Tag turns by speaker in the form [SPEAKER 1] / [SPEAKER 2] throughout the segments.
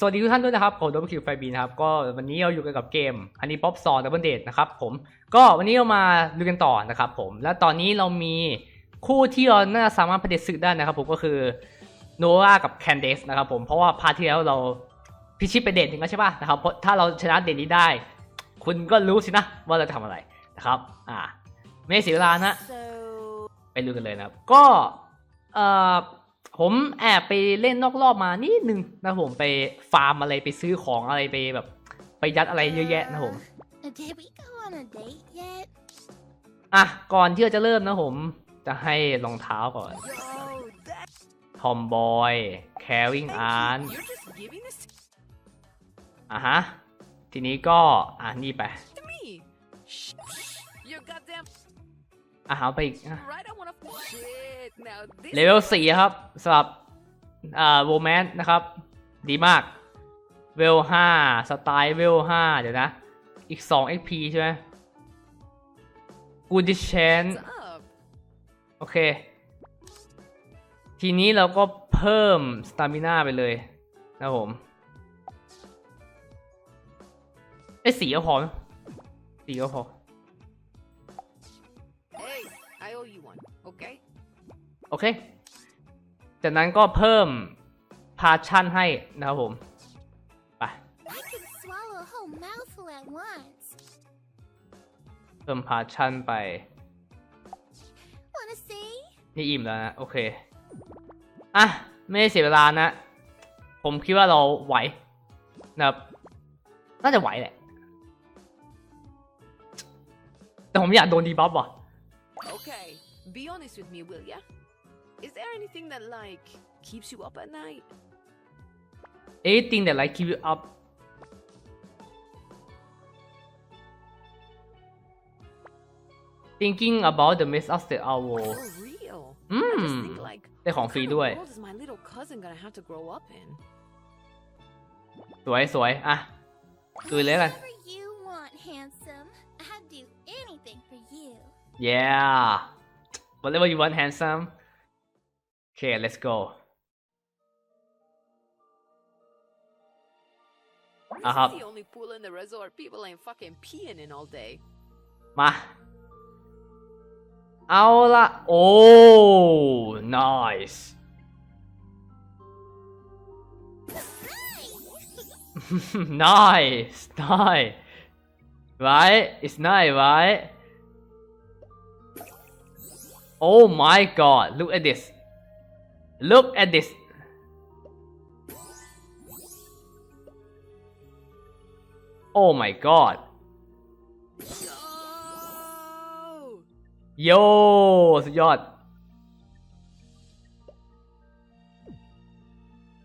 [SPEAKER 1] สวัสดีทุกท่านด้วยนะครับผมดับเบิลคิวไฟบีนะครับก็วันนี้เราอยู่กันกับเกมอันนี้ป๊อปซอนดับเบิลเดทนะครับผมก็วันนี้เรามาดูกันต่อนะครับผมและตอนนี้เรามีคู่ที่เราน่าจะสามารถประเด็นศึกได้นะครับผมก็คือโนรากับแคนเดสนะครับผมเพราะว่าพาร์ทที่แล้วเราพิชิตไปเดทถึงแล้วใช่ป่ะนะครับเพราะถ้าเราชนะเดทนี้ได้ คุณก็รู้สินะว่าเราจะทำอะไรนะครับอ่าไม่เสียเวลานะ
[SPEAKER 2] So
[SPEAKER 1] ไปดูกันเลยนะครับ ก็เอ่อ ผมแอบไปเล่นนอกรอบมานิดนึงนะผมไปฟาร์มอะไรไปซื้อของอะไรไปแบบ ไปยัดอะไรเยอะแยะนะผม
[SPEAKER 2] uh, did we go on a date yet?
[SPEAKER 1] อะก่อนที่เราจะเริ่มนะผม จะให้รองเท้าก่อน
[SPEAKER 3] Yo, that
[SPEAKER 1] ทอมบอยแคริงอาร์
[SPEAKER 3] you're just giving this
[SPEAKER 1] อะฮะ ทีนี้ก็อะนี่ไป อะเอาไปอีกอะ
[SPEAKER 3] right. I wanna shit. Now this
[SPEAKER 1] เลเวลสี่ครับสำหรับอ่าโวแมนนะครับ ดีมากเวลห้าสไตล์เวลห้าเดี๋ยวนะ อีกสอง XP ใช่ไหมกูดิเชน
[SPEAKER 3] is up.
[SPEAKER 1] โอเค ทีนี้เราก็เพิ่มสตามิน่าไปเลยนะผมไอ้ยสีก็พอไหมสีก็พอ โอเค จากนั้นก็เพิ่มพาชั่นให้นะครับผม ไป เพิ่มพาชั่นไป นี่อิ่มแล้วนะ โอเค อะ ไม่ได้เสียเวลานะ ผมคิดว่าเราไหวนะครับ น่าจะไหวแหละ แต่ผมอยากโดนดีบัฟว่ะ
[SPEAKER 3] Okay. Be honest with me, will ya? Is there anything that like keeps you up at night?
[SPEAKER 1] anything that like keep you up thinking about the mess of the owl
[SPEAKER 3] For real? I just
[SPEAKER 1] Mm.
[SPEAKER 3] think like
[SPEAKER 1] ได้ของฟรี
[SPEAKER 3] what kind
[SPEAKER 1] ด้วย
[SPEAKER 3] of world is my little cousin gonna have to grow up in?
[SPEAKER 1] สวยสวยอะ Do it later.
[SPEAKER 2] Whatever you want, handsome. I'd do anything for you.
[SPEAKER 1] yeah whatever you want handsome okay let's go
[SPEAKER 3] This
[SPEAKER 1] Uh-huh.
[SPEAKER 3] is the only pool in the resort people ain't fucking peeing in all day.
[SPEAKER 1] มา เอาละโอ้ nice nice nice right it's nice right oh my god look at this Look at this oh my god
[SPEAKER 3] Yo!
[SPEAKER 1] โยสุดยอด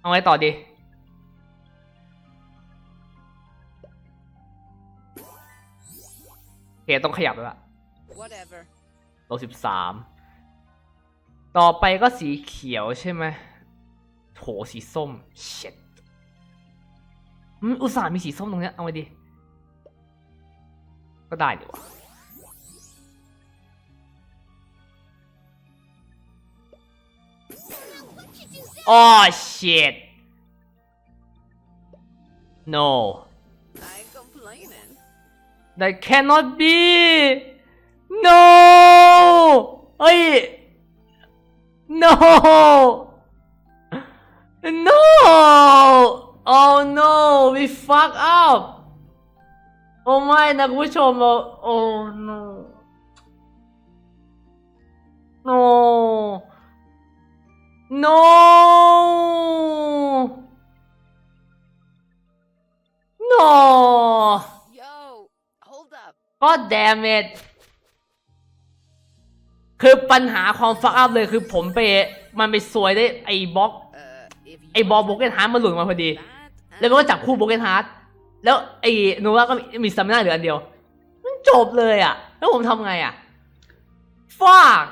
[SPEAKER 1] เอาไงต่อดี โอเค ต้องขยับแล้วล่ะ
[SPEAKER 3] Whatever.
[SPEAKER 1] ลบสิบสาม ต่อไปก็สีเขียวใช่ไหมโถสีส้มเช็ดอุตส่าห์มีสีส้มตรงเนี้ยเอาไปดีก็ได้ดีวะ
[SPEAKER 2] โอ้
[SPEAKER 1] shit no that cannot be no เฮ้ No No Oh no we fuck up โอ้ไม่นะคุณผู้ชมเรา Oh no No No No
[SPEAKER 3] Yo, hold up.
[SPEAKER 1] God damn it คือปัญหาความฟักอัพเลยคือผมไปมันไปซวยได้ไอ้บล็อกไอ้บอลโบเกนฮาร์ดมันหลุดมาพอดี แล้วมันก็จับคู่โบเกนฮาร์ดแล้วไอ้โนวาก็มีมีสตามิน่าเหลืออันเดียว มันจบเลยอะ แล้วผมทำไงอะฟาก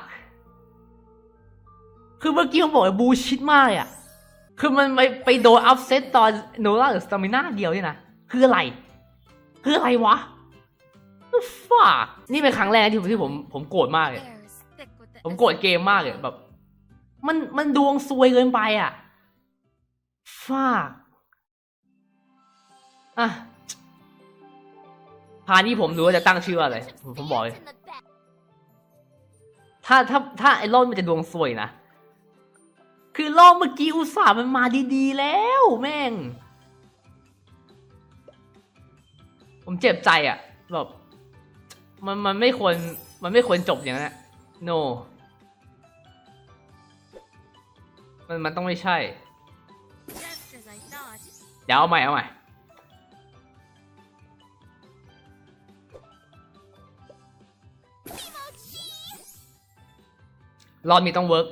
[SPEAKER 1] คือเมื่อกี้ผมบอกว่าบูชิดมากอะ คือมันไปไปโดนอัพเซตตอนโนวาหลือสตามิน่าเดียวนี่นะคืออะไร คืออะไรวะฟากนี่เป็นครั้งแรกที่ผมที่ผมผมโกรธมากเลย ผมโกรธเกมมากเลยแบบ มันมันดวงซวยเกินไปอะฟากอะพานี้ผมรู้ว่าจะตั้งชื่ออะไร ผมบอกเลยถ้าถ้าถ้าไอ้รอบมันจะดวงซวยนะ คือรอบเมื่อกี้อุตส่าห์มันมาดีๆแล้วแม่ง ผมเจ็บใจอะ่ะ แบบ มันมันไม่ควร มันไม่ควรจบอย่างนั้น no มันมันต้องไม่ใช่ เดี๋ยวเอาใหม่เอาใหม่รอบนี้ต้องเวิร์ก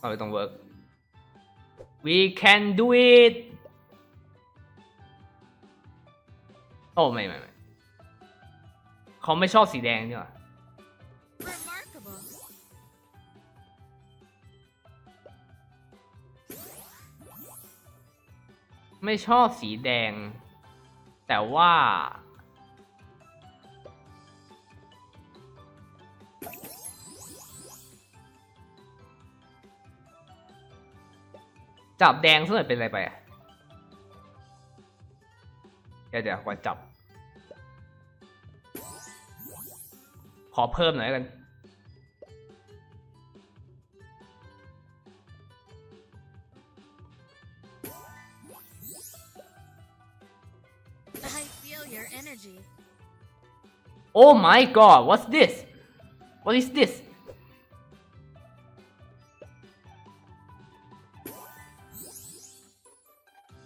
[SPEAKER 1] รอบนี้ต้องเวิร์ก we can do it โอ้ไม่ไม่ไม่เขาไม่ชอบสีแดงนี่หว่า ไม่ชอบสีแดง แต่ว่า จับแดงส่วนใหญ่เป็นอะไรไปอะเดี๋ยวเดี๋ยวก่อนจับ ขอเพิ่มหน่อยกัน
[SPEAKER 2] your energy.
[SPEAKER 1] Oh my god, what's this? What is this?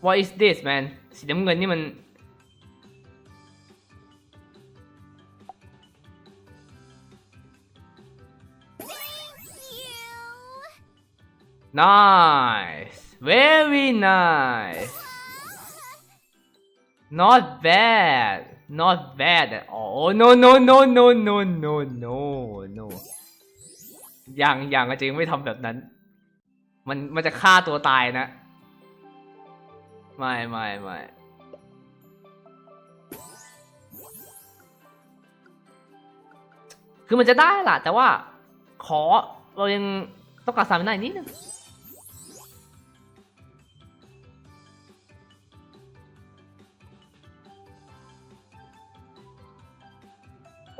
[SPEAKER 1] What is this man สีน้ำเงินนี่มัน
[SPEAKER 2] Thank you.
[SPEAKER 1] nice very nice not bad not bad at all no no no no no no no no อย่างอย่างจริงไม่ทำแบบนั้น มันมันจะฆ่าตัวตายนะ ไม่ไม่ไม่คือมันจะได้ล่ะ แต่ว่าขอเรายังต้องการสามหน้าอีกนิดนึง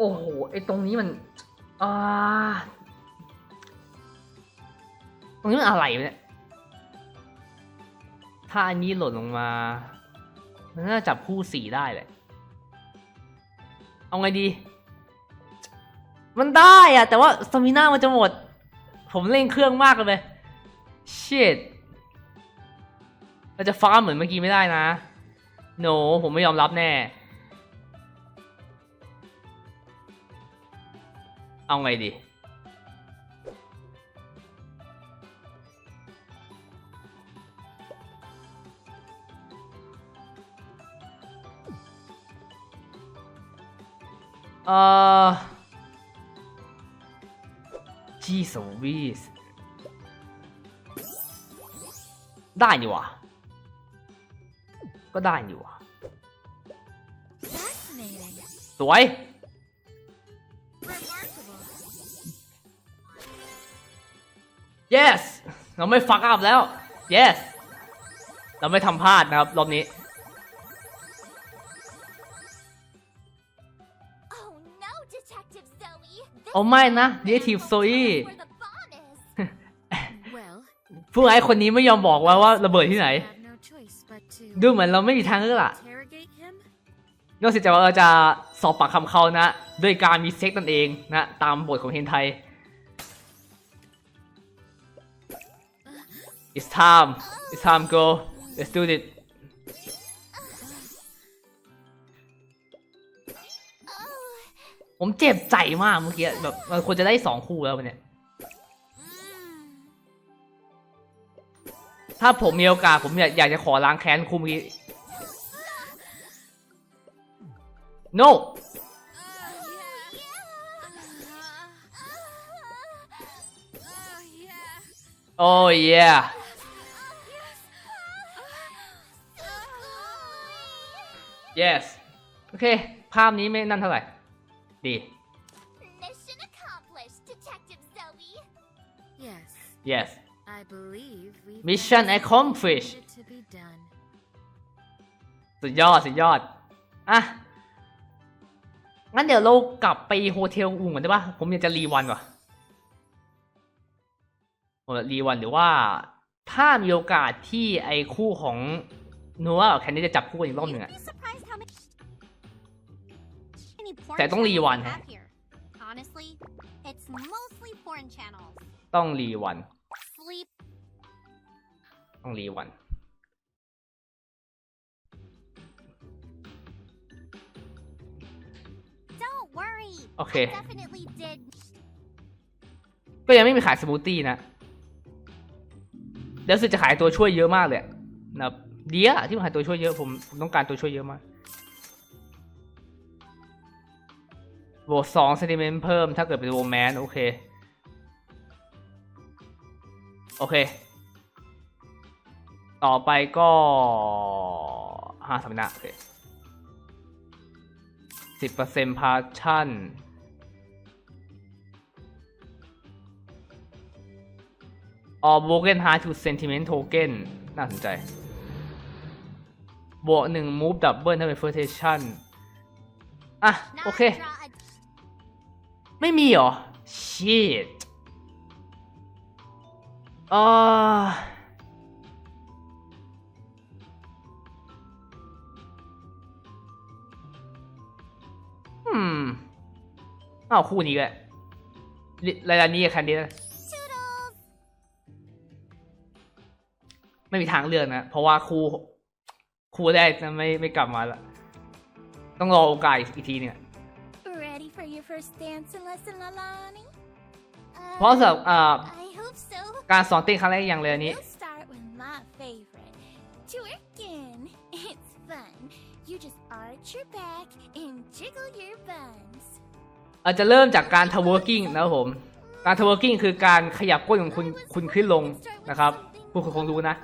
[SPEAKER 1] โอ้โห ไอ้ตรงนี้มันอ่าตรงนี้มันอะไรเนี่ย ถ้าอันนี้หล่นลงมา มันน่าจับคู่สีได้แหละเอาไงดี มันได้อะแต่ว่าสมิน่ามันจะหมด ผมเร่งเครื่องมากเลย shit เราจะฟ้าเหมือนเมื่อกี้ไม่ได้นะ no ผมไม่ยอมรับแน่ เอาไงดี เอ่อ jeez o w e e ได้นี่หวะก็ได้นี่หวะสวย เราไม่ฟักอัพแล้ว yes เราไม่ทำพลาดนะครับ รอบนี้
[SPEAKER 2] Oh no, Detective Zoe. This
[SPEAKER 1] โอ้ไม่นะ Detective Zoe
[SPEAKER 2] where the bomb is.
[SPEAKER 3] Well,
[SPEAKER 1] ผู้ร้ายคนนี้ไม่ยอมบอกว่าว่าระเบิดที่ไหน
[SPEAKER 3] I have no choice but to
[SPEAKER 1] ดูเหมือนเราไม่มีทางเลือกอะ
[SPEAKER 3] interrogate him.
[SPEAKER 1] นอกจากว่าเราจะสอบปากคำเขานะ ด้วยการมีเซ็กตนเองนะ ตามบทของเฮนไท it's time it's time go let's do it
[SPEAKER 2] Oh.
[SPEAKER 1] ผมเจ็บใจมากเมื่อกี้แบบมันควรจะได้สองคู่แล้ววันเนี่ย
[SPEAKER 2] Mm.
[SPEAKER 1] ถ้าผมมีโอกาสผมอยากอยากจะขอล้างแค้นคู่เมื่อกี้ no oh yeah yes โอเค ภาพนี้ไม่นั่นเท่าไหร่ ดี
[SPEAKER 2] Mission accomplished, Detective Zoe.
[SPEAKER 3] Yes,
[SPEAKER 1] yes
[SPEAKER 3] I believe we
[SPEAKER 1] Mission accomplished.
[SPEAKER 3] to be done.
[SPEAKER 1] สุดยอด สุดยอด อะ งั้นเดี๋ยวเรากลับไปโฮเทลอุ่นก่อนได้ปะผมอยากจะรีวันว่ะผมอยากรีวันหรือว่า ถ้ามีโอกาสที่ไอ้คู่ของนัวกับแคนดี้จะจับคู่กันอีกรอบหนึ่ง
[SPEAKER 2] You'd
[SPEAKER 1] อะ แต่ต้องรี
[SPEAKER 2] channels
[SPEAKER 1] วัน
[SPEAKER 2] we
[SPEAKER 1] ฮะ
[SPEAKER 2] have here. Honestly, it's mostly porn channels.
[SPEAKER 1] ต้องรีวัน
[SPEAKER 2] Sleep
[SPEAKER 1] ต้องรีวัน
[SPEAKER 2] Don't worry.
[SPEAKER 1] โอเค
[SPEAKER 2] Definitely did
[SPEAKER 1] ก็ยังไม่มีขายสมูทตี้นะแล้วรู้สึกจะขายตัวช่วยเยอะมากเลยอะนะครับเดียที่มันขายตัวช่วยเยอะผมผมต้องการตัวช่วยเยอะมาก บวกสองเซนติเมนต์เพิ่มถ้าเกิดเป็นโรแมนโอเค โอเค ต่อไปก็ห้าสมนะโอเคสิบเปอร์เซ็นต์พาชั่นออ broken heart to sentiment token น่าสนใจ บวกหนึ่ง move double ถ้าเป็น flirtation อะ โอเค ไม่มีเหรอ shit เอออืมอ้าวคู่นี้ก็รายการนี้กับคันนี้นะไม่มีทางเลือกนะ เพราะว่าครูครูแรกนะไม่ไม่กลับมาละต้องรอโอกาสอีกทีเนี่ย
[SPEAKER 2] first dancing lesson, Lalani?
[SPEAKER 1] เพราะสำหรับอ่า
[SPEAKER 2] I hope so.
[SPEAKER 1] การสอนเต้นครั้งแรกอย่างเลยอันนี้
[SPEAKER 2] We'll start with my favorite, twerking. It's fun. You just arch your back and jiggle your buns.
[SPEAKER 1] อาจจะเริ่มจากการ twerking นะครับผม การ twerking คือการขยับก้นของคุณคุณขึ้นลงนะครับ ผู้คนคงรู้นะ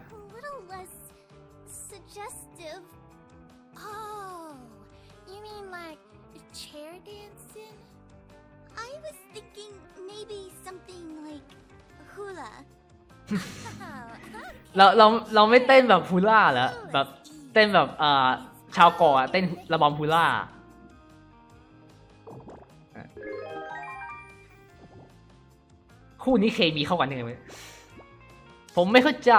[SPEAKER 1] เราเราเราไม่เต้นแบบฮูล่าเหรอแบบเต้นแบบอ่าชาวเกาะอะเต้นระบำฮูล่าคู่นี้เคมีเข้ากันยังไงผมไม่เข้าใจ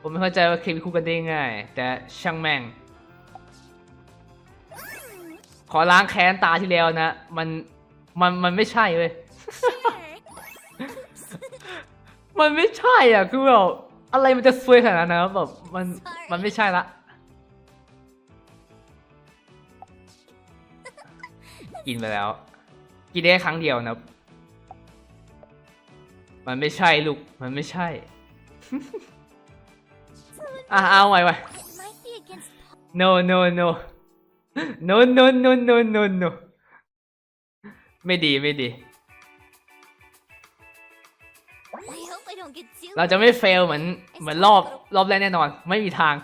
[SPEAKER 1] ผมไม่เข้าใจว่าเคมีคู่กันได้ยังไง แต่ช่างแม่ง ขอล้างแค้นตาที่แล้วนะ มัน มัน มันไม่ใช่เว้ย มันไม่ใช่อะคือแบบอะไรมันจะซวยขนาดนั้นนะแบบมันมันไม่ใช่ละกินไปแล้ว กินได้แค่ครั้งเดียวนะมันไม่ใช่ลูก มันไม่ใช่ อะเอาไว้ไว้
[SPEAKER 2] It might be against.
[SPEAKER 1] no no no no no no no no no ไม่ดีไม่ดี เราจะไม่เฟลเหมือนเหมือนรอบรอบแรกแน่นอน ไม่มีทาง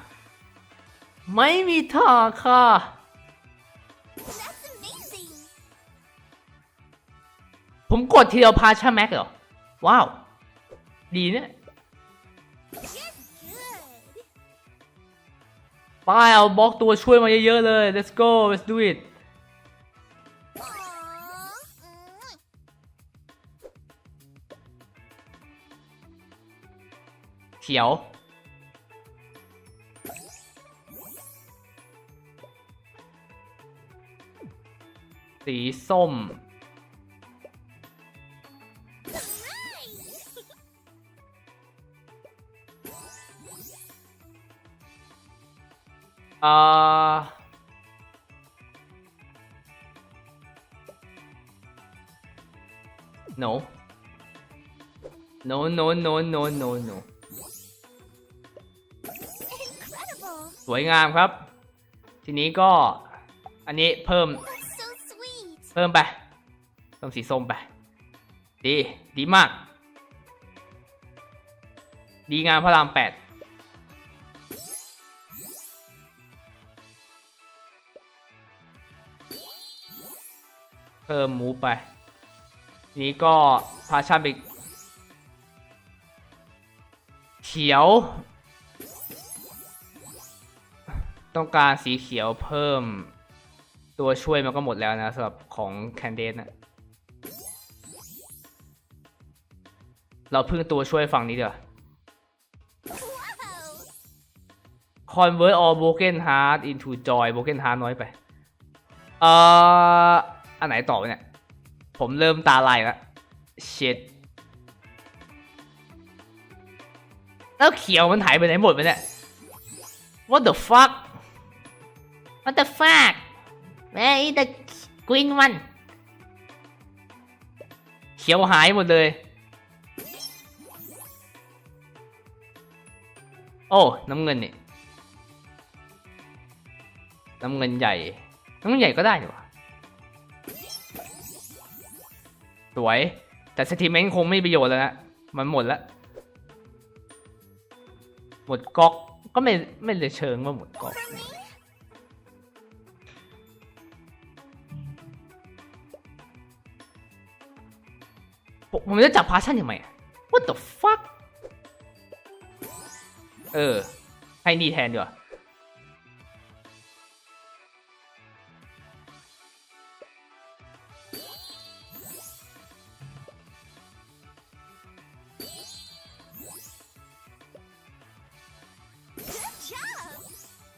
[SPEAKER 1] ไม่มีทางค่ะ
[SPEAKER 2] That's amazing.
[SPEAKER 1] ผมกดทีเดียวพาชาแม็กเหรอ ว้าว ดีเนี่ย
[SPEAKER 2] You're good.
[SPEAKER 1] ป้ายเอาบล็อกตัวช่วยมาเยอะๆเลย let's go let's do it ขียว สีส้ม อ่า no no no no no no no วยงามครับ ทีนี้ก็อันนี้เพิ่ม
[SPEAKER 2] That's so sweet.
[SPEAKER 1] เพิ่มไปเพิ่มสีส้มไป ดี ดีมาก ดีงามพระรามแปดเพิ่มหมูไปทีนี้ก็พาชั่นไปเขียว ต้องการสีเขียวเพิ่ม ตัวช่วยมันก็หมดแล้วนะสำหรับของแคนเดนนะเราพึ่งตัวช่วยฝั่งนี้เดี๋ยว convert all broken heart into joy broken heart น้อยไป เอ่อ อันไหนต่อเนี่ย ผมเริ่มตาลายแล้ว shit แล้วเขียวมันหายไปไหนหมดไปเนี่ย what the fuck what the fuck where is the green one เขียวหายหมดเลย โอ้ น้ำเงินนี่ น้ำเงินใหญ่ น้ำเงินใหญ่ก็ได้นี่หวะสวย แต่สติเมนต์คงไม่ประโยชน์แล้วนะ มันหมดแล้ว หมดก๊อก ก็ไม่ไม่เลยเชิงว่าหมดก๊อก มผมจะจับพาชั่นยังไง What the fuck เออ ให้นี่แทนดีกว่า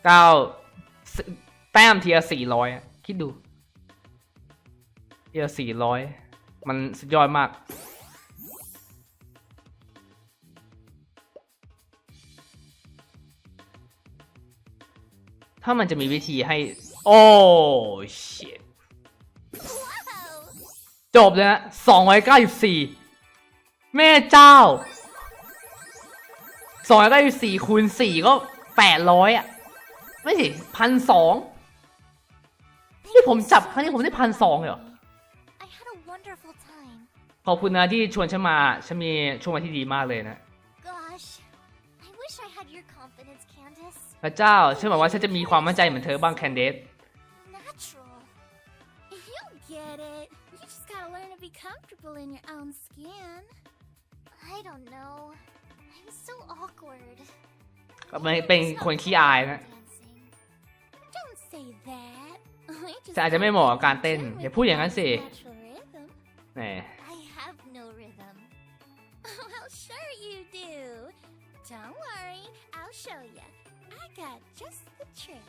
[SPEAKER 1] เก้าแต้มเทียสี่ร้อยคิดดู เทียสี่ร้อยมันสุดยอดมาก ถ้ามันจะมีวิธีให้ โอ้ชิต
[SPEAKER 2] Wow!
[SPEAKER 1] จบเลยนะสองร้อยเก้าสิบสี่แม่เจ้าสองร้อยเก้าสิบสี่คูณสี่ก็แปดร้อยอะ ไม่สิพันสองนี่ผมจับครั้งนี้ผมได้พันสองเลยเหรอ
[SPEAKER 2] I had a wonderful time.
[SPEAKER 1] ขอบคุณนะที่ชวนฉันมา ฉันมีช่วงวันที่ดีมากเลยนะ พระเจ้าฉันหวังว่าฉันจะมีความมั่นใจเหมือนเธอบ้างแคนเดส
[SPEAKER 2] Natural. You'll get it. You just gotta learn to be comfortable in your own skin. I don't know. I'm so awkward.
[SPEAKER 1] ก็ไม่เป็นคนขี้อายนะ
[SPEAKER 2] Dancing. Don't say that. I just
[SPEAKER 1] แต่อาจจะไม่เหมาะกับการเต้นอย่าพูดอย่างนั้นสิ
[SPEAKER 2] natural rhythm.
[SPEAKER 1] แหม
[SPEAKER 2] I have no rhythm. well, sure you do. Don't worry, I'll show you. I got just the trick.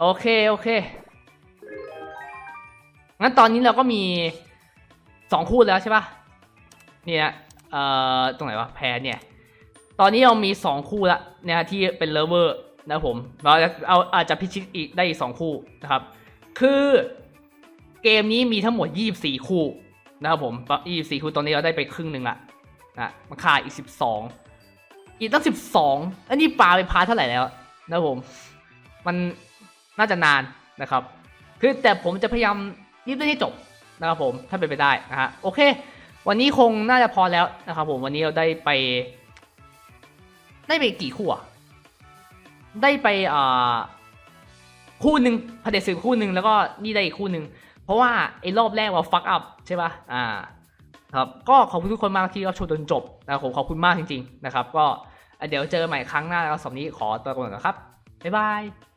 [SPEAKER 1] โอเค โอเค งั้นตอนนี้เราก็มีสองคู่แล้วใช่ปะเนี่ยเอ่อ ตรงไหนวะ แพรเนี่ย ตอนนี้เรามีสองคู่ละนี่ยฮะที่เป็นเลเวอร์นะผม เราจะเอาอาจจะพิชิตอีกได้อีกสองคู่นะครับ คือเกมนี้มีทั้งหมด 24 คู่นะครับผม 24 คู่ตอนนี้เราได้ไปครึ่งหนึ่งละนะมันขาดอีก 12 อีกตั้ง12อันนี้ปลาไปพาเท่าไหร่แล้วนะผม มันน่าจะนานนะครับ คือแต่ผมจะพยายามรีบเล่นให้จบนะครับผมถ้าเป็นไปได้นะฮะโอเค วันนี้คงน่าจะพอแล้วนะครับผมวันนี้เราได้ไป ได้ไปกี่คู่อะได้ไปอ่าคู่หนึ่งพเดศึกคู่หนึ่งแล้วก็นี่ได้อีกคู่หนึ่งเพราะว่าไอ้รอบแรกเราฟักอัพใช่ป่ะอ่า ครับก็ขอบคุณทุกคนมากที่รับชมจนจบนะครับผมขอบคุณมากจริง ๆ นะครับ ก็เดี๋ยวเจอกันใหม่ครั้งหน้าแล้วสำหรับนี้ขอตัวก่อนนะครับบ๊ายบาย